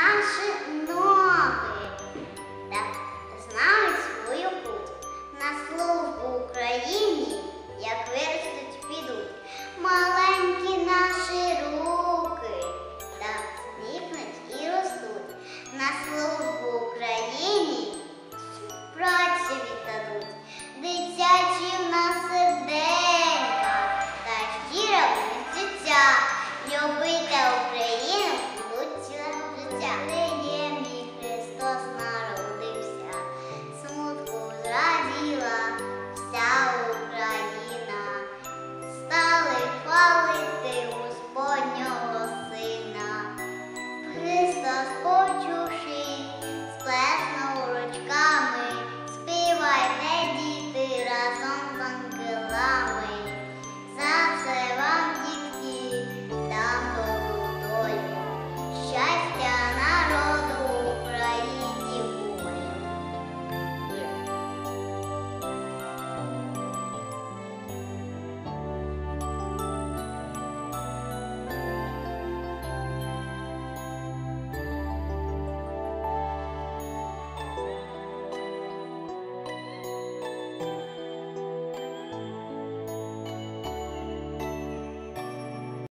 наші ноги та знали свою путь. На службу Україні, як виростуть, підуть маленькі наші руки та зникнуть і ростуть. На службу Україні праці віддадуть, дитячі в нас серденька та щира будуть життя любити. 小。